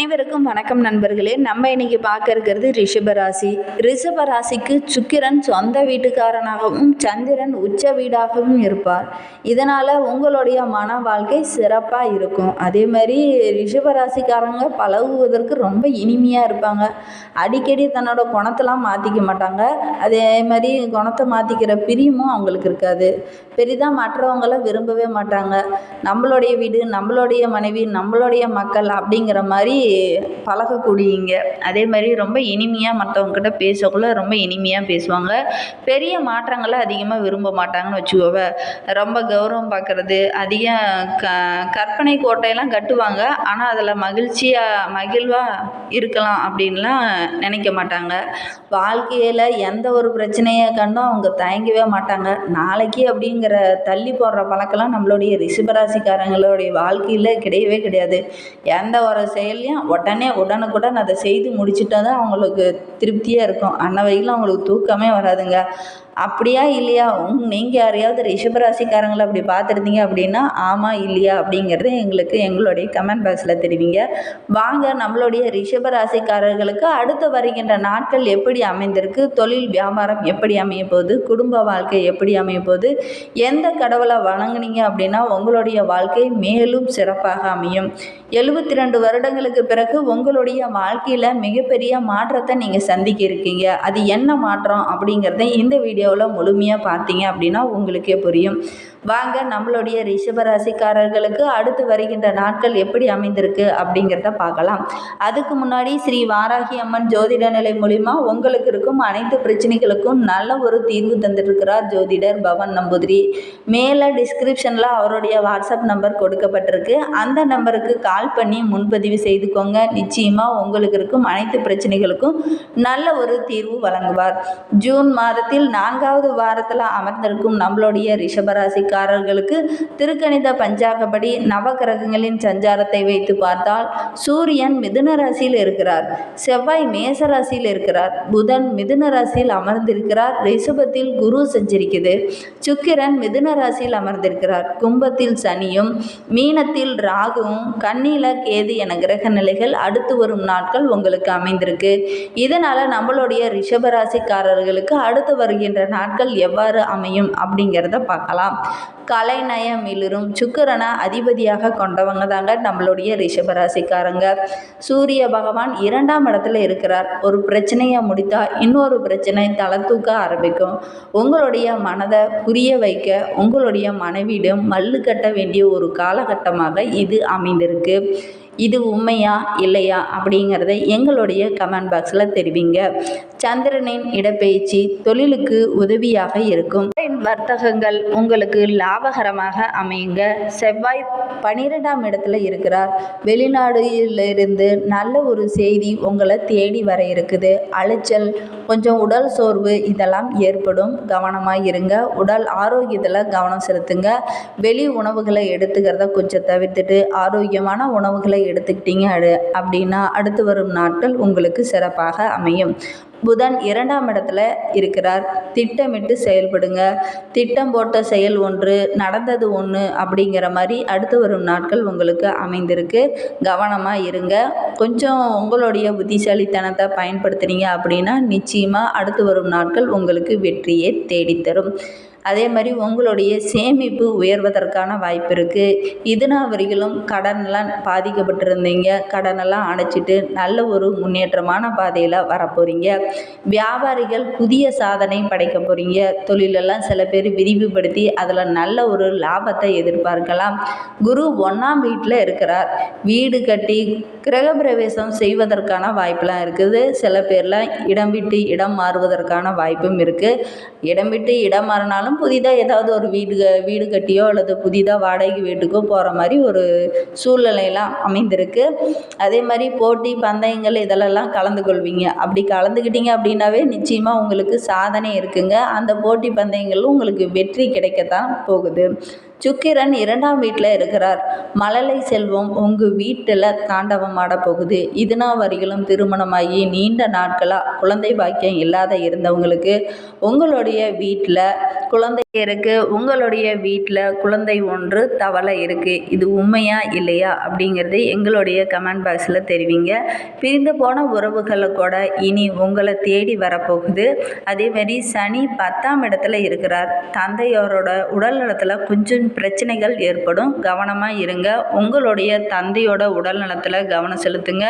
அனைவருக்கும் வணக்கம் நண்பர்களே. நம்ம இன்னைக்கு பார்க்க இருக்கிறது ரிஷபராசி ரிஷபராசிக்கு சுக்கிரன் சொந்த வீட்டுக்காரனாகவும் சந்திரன் உச்ச வீடாகவும் இருப்பார். இதனால் உங்களுடைய மன வாழ்க்கை சிறப்பாக இருக்கும். அதே மாதிரி ரிஷபராசிக்காரங்க பழகுவதற்கு ரொம்ப இனிமையாக இருப்பாங்க. அடிக்கடி தன்னோட குணத்தெல்லாம் மாற்றிக்க மாட்டாங்க. அதே மாதிரி குணத்தை மாற்றிக்கிற பிரியமும் அவங்களுக்கு இருக்காது. பெரிதாக மற்றவங்கள விரும்பவே மாட்டாங்க. நம்மளுடைய வீடு நம்மளுடைய மனைவி நம்மளுடைய மக்கள் அப்படிங்கிற மாதிரி பழகக்கூடியங்க. அதே மாதிரி ரொம்ப இனிமையாக மற்றவங்கக்கிட்ட பேசக்குள்ள ரொம்ப இனிமையாக பேசுவாங்க. பெரிய மாற்றங்களை அதிகமாக விரும்ப மாட்டாங்கன்னு வச்சுக்கோவ. ரொம்ப கௌரவம் பார்க்குறது அதிக க கற்பனை கோட்டையெல்லாம் கட்டுவாங்க. ஆனால் அதில் மகிழ்ச்சியாக மகிழ்வாக இருக்கலாம் அப்படின்லாம் நினைக்க மாட்டாங்க. வாழ்க்கையில் எந்த ஒரு பிரச்சனையை கண்டும் அவங்க தயங்கவே மாட்டாங்க. நாளைக்கு அப்படிங்கிற தள்ளி போடுற பழக்கம்லாம் நம்மளுடைய ரிஷபராசிக்காரங்களுடைய வாழ்க்கையில் கிடையவே கிடையாது. எந்த ஒரு செயலையும் உடனே உடனுக்குடன் அதை செய்து முடிச்சுட்டா தான் அவங்களுக்கு திருப்தியாக இருக்கும். அன்ன வரையிலும் அவங்களுக்கு தூக்கமே வராதுங்க. அப்படியா இல்லையா? உங் நீங்கள் யாரையாவது ரிஷபராசிக்காரங்களை அப்படி பார்த்துருந்தீங்க அப்படின்னா ஆமாம் இல்லையா அப்படிங்கிறது எங்களுக்கு எங்களுடைய கமெண்ட் பாக்ஸில் தெரிவிங்க. வாங்க நம்மளுடைய ரிஷபராசிக்காரர்களுக்கு அடுத்து வருகின்ற நாட்கள் எப்படி அமைந்திருக்கு? தொழில் வியாபாரம் எப்படி அமைய போகுது? குடும்ப வாழ்க்கை எப்படி அமைய போகுது? எந்த கடவுளை வணங்குனீங்க அப்படின்னா உங்களுடைய வாழ்க்கை மேலும் சிறப்பாக அமையும். எழுபத்தி ரெண்டு வருடங்களுக்கு பிறகு உங்களுடைய வாழ்க்கையில் மிகப்பெரிய மாற்றத்தை நீங்கள் சந்திக்க இருக்கீங்க அது என்ன மாற்றம் அப்படிங்கிறத இந்த வீடியோவில் முழுமையாக பார்த்தீங்க அப்படின்னா உங்களுக்கே புரியும். வாங்க நம்மளுடைய ரிஷபராசிக்காரர்களுக்கு அடுத்து வருகின்ற நாட்கள் எப்படி அமைந்திருக்கு அப்படிங்கிறத பார்க்கலாம். அதுக்கு முன்னாடி ஸ்ரீ வாராகி அம்மன் ஜோதிட நிலை மூலிமா உங்களுக்கு இருக்கும் அனைத்து பிரச்சனைகளுக்கும் நல்ல ஒரு தீர்வு தந்துட்டுருக்கிறார் ஜோதிடர் பவன் நம்பூதிரி. மேலே டிஸ்கிரிப்ஷனில் அவருடைய வாட்ஸ்அப் நம்பர் கொடுக்கப்பட்டிருக்கு. அந்த நம்பருக்கு கால் பண்ணி முன்பதிவு செய்து செய்துக்கோங்க நிச்சயமாக உங்களுக்கு இருக்கும் அனைத்து பிரச்சனைகளுக்கும் நல்ல ஒரு தீர்வு வழங்குவார். ஜூன் மாதத்தில் நான்காவது வாரத்தில் அமர்ந்திருக்கும் நம்மளுடைய ரிஷபராசிக்காரர்களுக்கு திருக்கணித பஞ்சாகப்படி நவகிரகங்களின் சஞ்சாரத்தை வைத்து பார்த்தால் சூரியன் மிதுன ராசியில் இருக்கிறார். செவ்வாய் மேச ராசியில் இருக்கிறார். புதன் மிதுன ராசியில் அமர்ந்திருக்கிறார். ரிஷபத்தில் குரு சஞ்சரிக்குது. சுக்கிரன் மிதுன ராசியில் அமர்ந்திருக்கிறார். கும்பத்தில் சனியும் மீனத்தில் ராகுவும் கண்ணில கேது என கிரக நிலைகள் அடுத்து வரும் நாட்கள் உங்களுக்கு அமைந்திருக்கு. இதனால் நம்மளுடைய ரிஷபராசிக்காரர்களுக்கு அடுத்து வருகின்ற நாட்கள் எவ்வாறு அமையும் அப்படிங்கிறத பார்க்கலாம். கலைநயம் மிளிரும் சுக்கிரனை அதிபதியாக கொண்டவங்க தாங்க நம்மளுடைய ரிஷபராசிக்காரங்க. சூரிய பகவான் இரண்டாம் இடத்துல இருக்கிறார். ஒரு பிரச்சனையை முடித்தா இன்னொரு பிரச்சனை தலை தூக்க ஆரம்பிக்கும். உங்களுடைய மனதை புரிய வைக்க உங்களுடைய மனைவியிடம் மல்லு கட்ட வேண்டிய ஒரு காலகட்டமாக இது அமைந்திருக்கு. இது உண்மையா இல்லையா அப்படிங்கிறத எங்களுடைய கமெண்ட் பாக்ஸில் தெரிவிங்க. சந்திரனின் இடப்பெயர்ச்சி தொழிலுக்கு உதவியாக இருக்கும். வர்த்தகங்கள் உங்களுக்கு லாபகரமாக அமையுங்க. செவ்வாய் பனிரெண்டாம் இடத்துல இருக்கிறார். வெளிநாடுகளிலிருந்து நல்ல ஒரு செய்தி உங்களை தேடி வர இருக்குது. அலைச்சல் கொஞ்சம் உடல் சோர்வு இதெல்லாம் ஏற்படும். கவனமாக இருங்க. உடல் ஆரோக்கியத்தில் கவனம் செலுத்துங்க. வெளி உணவுகளை எடுத்துக்கிறத கொஞ்சம் தவிர்த்துட்டு ஆரோக்கியமான உணவுகளை எடுத்துக்கிட்டீங்க அடு அப்படின்னா அடுத்து வரும் நாட்கள் உங்களுக்கு சிறப்பாக அமையும். புதன் இரண்டாம் இடத்துல இருக்கிறார். திட்டமிட்டு செயல்படுங்க. திட்டம் போட்ட செயல் ஒன்று நடந்தது ஒன்று அப்படிங்கிற மாதிரி அடுத்து வரும் நாட்கள் உங்களுக்கு அமைந்திருக்கு. கவனமாக இருங்க. கொஞ்சம் உங்களுடைய புத்திசாலித்தனத்தை பயன்படுத்துனீங்க அப்படின்னா நிச்சயமாக அடுத்து வரும் நாட்கள் உங்களுக்கு வெற்றியை தேடித்தரும். அதே மாதிரி உங்களுடைய சேமிப்பு உயர்வதற்கான வாய்ப்பு இருக்குது இதுனா வரைகளும் கடனெல்லாம் பாதிக்கப்பட்டிருந்தீங்க. கடனெல்லாம் அடைச்சிட்டு நல்ல ஒரு முன்னேற்றமான பாதையில் வரப்போகிறீங்க வியாபாரிகள் புதிய சாதனை படைக்க போகிறீங்க தொழிலெல்லாம் சில பேர் விரிவுபடுத்தி அதில் நல்ல ஒரு லாபத்தை எதிர்பார்க்கலாம். குரு ஒன்றாம் வீட்டில் இருக்கிறார். வீடு கட்டி கிரகப்பிரவேசம் செய்வதற்கான வாய்ப்பெலாம் இருக்குது. சில பேர்லாம் இடம் விட்டு இடம் மாறுவதற்கான வாய்ப்பும் இருக்குது இடம் விட்டு இடம் மாறினாலும் புதிதாக ஏதாவது ஒரு வீடு வீடு கட்டியோ அல்லது புதிதாக வாடகை வீட்டுக்கோ போகிற மாதிரி ஒரு சூழ்நிலையெல்லாம் அமைந்திருக்கு. அதே மாதிரி போட்டி பந்தயங்கள் இதிலெல்லாம் கலந்து கொள்வீங்க. அப்படி கலந்துக்கிட்டீங்க அப்படின்னாவே நிச்சயமாக உங்களுக்கு சாதனை இருக்குங்க. அந்த போட்டி பந்தயங்களும் உங்களுக்கு வெற்றி கிடைக்கத்தான் போகுது. சுக்கிரன் இரண்டாம் வீட்டில் இருக்கிறார். மழலை செல்வம் உங்கள் வீட்டில் தாண்டவமாட போகுது. இதுனா வரையிலும் திருமணமாகி நீண்ட நாட்களாக குழந்தை பாக்கியம் இல்லாத இருந்தவங்களுக்கு உங்களுடைய வீட்டில் குழந்தை இருக்கு. உங்களுடைய வீட்டில் குழந்தை ஒன்று தவளை இருக்குது இது உண்மையா இல்லையா அப்படிங்கிறது எங்களுடைய கமெண்ட் பாக்ஸில் தெரிவிங்க. பிரிந்து போன உறவுகளை கூட இனி உங்களை தேடி வரப்போகுது. அதேமாரி சனி பத்தாம் இடத்துல இருக்கிறார். தந்தையோரோட உடல் நலத்தில் கொஞ்சம் பிரச்சனைகள் ஏற்படும். கவனமாக இருங்க. உங்களுடைய தந்தையோட உடல் நலத்தில் கவனம் செலுத்துங்க.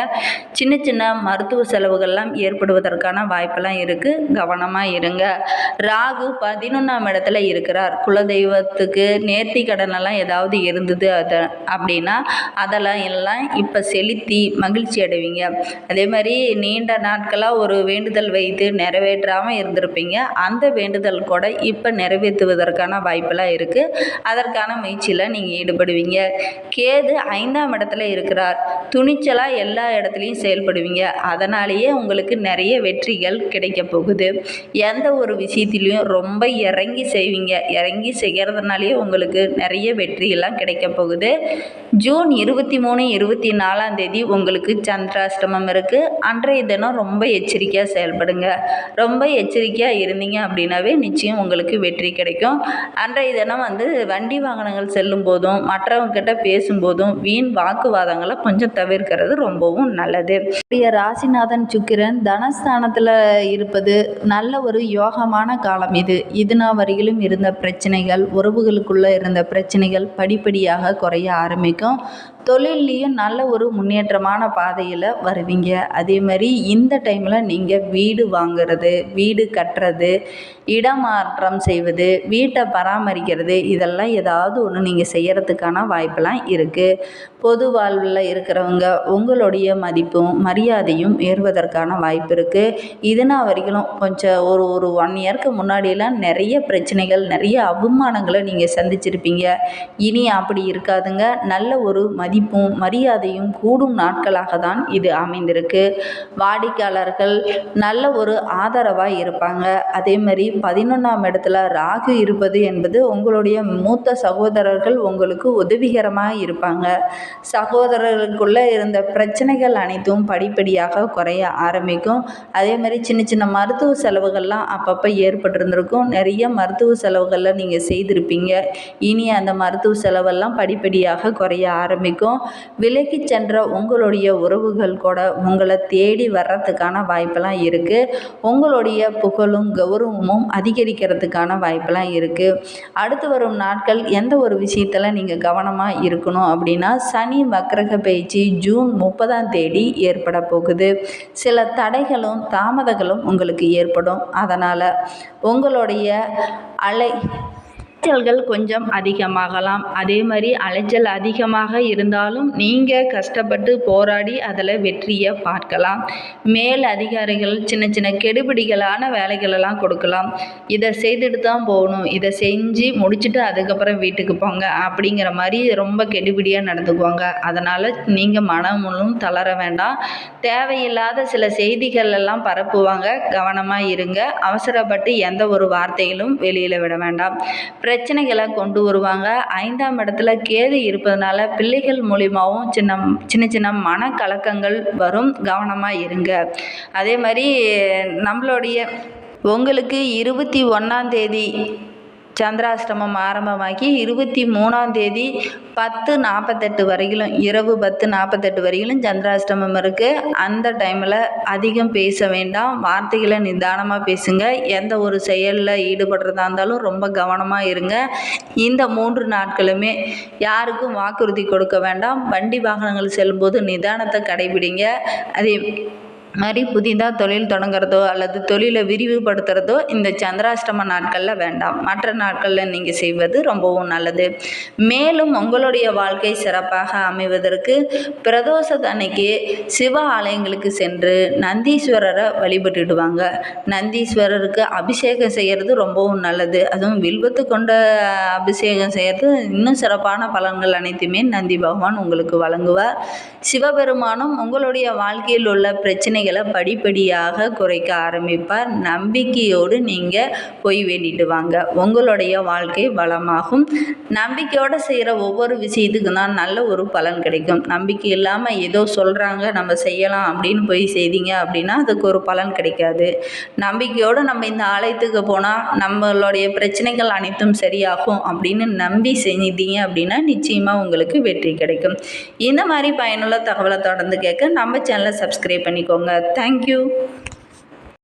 சின்ன சின்ன மருத்துவ செலவுகள்லாம் ஏற்படுவதற்கான வாய்ப்பெல்லாம் இருக்குது கவனமாக இருங்க. ராகு பதினொன்றாம் இடத்துல இருக்கிறார். குலதெய்வத்துக்கு நேர்த்தி கடனெல்லாம் ஏதாவது இருந்தது அதை அப்படின்னா அதெல்லாம் எல்லாம் இப்போ செலுத்தி மகிழ்ச்சி அடைவீங்க. அதே மாதிரி நீண்ட நாட்களாக ஒரு வேண்டுதல் வைத்து நிறைவேற்றாமல் இருந்திருப்பீங்க. அந்த வேண்டுதல் கூட இப்போ நிறைவேற்றுவதற்கான வாய்ப்பெல்லாம் இருக்குது அதற்கு அதற்கான முயற்சியில் நீங்கள் ஈடுபடுவீங்க. கேது ஐந்தாம் இடத்துல இருக்கிறார். துணிச்சலாக எல்லா இடத்துலையும் செயல்படுவீங்க. அதனாலேயே உங்களுக்கு நிறைய வெற்றிகள் கிடைக்க போகுது. எந்த ஒரு விஷயத்திலையும் ரொம்ப இறங்கி செய்வீங்க. இறங்கி செய்கிறதுனாலேயே உங்களுக்கு நிறைய வெற்றியெல்லாம் கிடைக்க போகுது. ஜூன் இருபத்தி மூணு இருபத்தி நாலாம் தேதி உங்களுக்கு சந்திராஷ்டமம் இருக்குது அன்றைய தினம் ரொம்ப எச்சரிக்கையாக செயல்படுங்க. ரொம்ப எச்சரிக்கையாக இருந்தீங்க அப்படின்னாவே நிச்சயம் உங்களுக்கு வெற்றி கிடைக்கும். அன்றைய தினம் வந்து வண்டி வாகனங்கள் செல்லும் போதும் மற்றவங்க கிட்ட பேசும்போதும் வீண் வாக்குவாதங்களை கொஞ்சம் தவிர்க்கிறது ரொம்பவும் நல்லது. ராசிநாதன் சுக்கிரன் தனஸ்தானத்தில் இருப்பது நல்ல ஒரு யோகமான காலம் இது. இதுனா வரையிலும் இருந்த பிரச்சனைகள் உறவுகளுக்குள்ளே இருந்த பிரச்சனைகள் படிப்படியாக குறைய ஆரம்பிக்கும். தொழில்லையும் நல்ல ஒரு முன்னேற்றமான பாதையில் வருவீங்க. அதே மாதிரி இந்த டைமில் நீங்கள் வீடு வாங்குறது வீடு கட்டுறது இடமாற்றம் செய்வது வீட்டை பராமரிக்கிறது இதெல்லாம் ஏதாவது ஒன்று நீங்கள் செய்கிறதுக்கான வாய்ப்பெல்லாம் இருக்குது பொது வாழ்வில் இருக்கிறவங்க உங்களுடைய மதிப்பும் மரியாதையும் ஏறுவதற்கான வாய்ப்பு இருக்குது இதுனா வரைக்கும் கொஞ்சம் ஒரு ஒரு ஒன் இயர்க்கு முன்னாடியெல்லாம் நிறைய பிரச்சனைகள் நிறைய அவமானங்களை நீங்கள் சந்திச்சிருப்பீங்க. இனி அப்படி இருக்காதுங்க. நல்ல ஒரு மதிப்பும் மரியாதையும் கூடும் நாட்களாக தான் இது அமைந்திருக்கு. வாடிக்கையாளர்கள் நல்ல ஒரு ஆதரவாக இருப்பாங்க. அதே மாதிரி பதினொன்றாம் இடத்துல ராகு இருப்பது என்பது உங்களுடைய மூத்த சகோதரர்கள் உங்களுக்கு உதவிகரமாக இருப்பாங்க. சகோதரர்களுக்குள்ளே இருந்த பிரச்சனைகள் அனைத்தும் படிப்படியாக குறைய ஆரம்பிக்கும். அதே மாதிரி சின்ன சின்ன மருத்துவ செலவுகள்லாம் அப்பப்போ ஏற்பட்டிருந்திருக்கும். நிறைய மருத்துவ செலவுகளில் நீங்கள் செய்திருப்பீங்க. இனி அந்த மருத்துவ செலவெல்லாம் படிப்படியாக குறைய ஆரம்பிக்கும். விலகி சென்ற உங்களுடைய உறவுகள் கூட உங்களை தேடி வர்றதுக்கான வாய்ப்பெல்லாம் இருக்குது உங்களுடைய புகழும் கௌரவமும் அதிகரிக்கிறதுக்கான வாய்ப்பெல்லாம் இருக்குது அடுத்து வரும் நாட்கள் எந்த ஒரு விஷயத்தில் நீங்கள் கவனமாக இருக்கணும் அப்படின்னா சனி வக்ரக பயிற்சி ஜூன் முப்பதாம் தேதி ஏற்பட போகுது. சில தடைகளும் தாமதங்களும் உங்களுக்கு ஏற்படும். அதனால் உங்களுடைய அலை அலைச்சல்கள் கொஞ்சம் அதிகமாகலாம். அதே மாதிரி அலைச்சல் அதிகமாக இருந்தாலும் நீங்கள் கஷ்டப்பட்டு போராடி அதில் வெற்றியை பார்க்கலாம். மேல் அதிகாரிகள் சின்ன சின்ன கெடுபிடிகளான வேலைகளெல்லாம் கொடுக்கலாம். இதை செய்துட்டு தான் போகணும். இதை செஞ்சு முடிச்சுட்டு அதுக்கப்புறம் வீட்டுக்கு போங்க. அப்படிங்கிற மாதிரி ரொம்ப கெடுபிடியாக நடந்துக்குவாங்க. அதனால் நீங்கள் மனமும் தளர வேண்டாம். தேவையில்லாத சில செய்திகள் எல்லாம் பரப்புவாங்க. கவனமாக இருங்க. அவசரப்பட்டு எந்த ஒரு வார்த்தைகளும் வெளியில் விட வேண்டாம். பிரச்சனைகளை கொண்டு வருவாங்க. ஐந்தாம் இடத்துல கேது இருப்பதனால பிள்ளைகள் மூலியமாகவும் சின்ன சின்ன சின்ன மனக்கலக்கங்கள் வரும். கவனமாக இருங்க. அதே மாதிரி நம்மளுடைய உங்களுக்கு இருபத்தி ஒன்றாம் தேதி சந்திராஷ்டமம் ஆரம்பமாகி இருபத்தி மூணாம் தேதி பத்து நாற்பத்தெட்டு வரையிலும் இரவு பத்து நாற்பத்தெட்டு வரையிலும் சந்திராஷ்டமம் இருக்குது அந்த டைமில் அதிகம் பேச வேண்டாம். வார்த்தைகளை நிதானமாக பேசுங்க. எந்த ஒரு செயலில் ஈடுபடுறதா இருந்தாலும் ரொம்ப கவனமாக இருங்க. இந்த மூன்று நாட்களுமே யாருக்கும் வாக்குறுதி கொடுக்க வேண்டாம். வண்டி வாகனங்கள் செல்லும்போது நிதானத்தை கடைபிடிங்க. அதே மாதிரி புதிதாக தொழில் தொடங்குறதோ அல்லது தொழிலை விரிவுபடுத்துகிறதோ இந்த சந்திராஷ்டம நாட்களில் வேண்டாம். மற்ற நாட்களில் நீங்கள் செய்வது ரொம்பவும் நல்லது. மேலும் உங்களுடைய வாழ்க்கை சிறப்பாக அமைவதற்கு பிரதோஷத்தன்னைக்கு சிவ ஆலயங்களுக்கு சென்று நந்தீஸ்வரரை வழிபட்டுடுவாங்க. நந்தீஸ்வரருக்கு அபிஷேகம் செய்கிறது ரொம்பவும் நல்லது. அதுவும் வில்வத்து கொண்ட அபிஷேகம் செய்கிறது இன்னும் சிறப்பான பலன்கள் அனைத்துமே நந்தி பகவான் உங்களுக்கு வழங்குவார். சிவபெருமானும் உங்களுடைய வாழ்க்கையில் உள்ள பிரச்சனை பிரச்சனைகளை படிப்படியாக குறைக்க ஆரம்பிப்பார். நம்பிக்கையோடு நீங்கள் போய் வேண்டிட்டு வாங்க. உங்களுடைய வாழ்க்கை வளமாகும். நம்பிக்கையோடு செய்கிற ஒவ்வொரு விஷயத்துக்கும் தான் நல்ல ஒரு பலன் கிடைக்கும். நம்பிக்கை இல்லாமல் ஏதோ சொல்கிறாங்க நம்ம செய்யலாம் அப்படின்னு போய் செய்தீங்க அப்படின்னா அதுக்கு ஒரு பலன் கிடைக்காது. நம்பிக்கையோடு நம்ம இந்த ஆலயத்துக்கு போனால் நம்மளுடைய பிரச்சனைகள் அனைத்தும் சரியாகும் அப்படின்னு நம்பி செஞ்சீங்க அப்படின்னா நிச்சயமாக உங்களுக்கு வெற்றி கிடைக்கும். இந்த மாதிரி பயனுள்ள தகவலை தொடர்ந்து கேட்க நம்ம சேனலை சப்ஸ்கிரைப் பண்ணிக்கோங்க. thank you.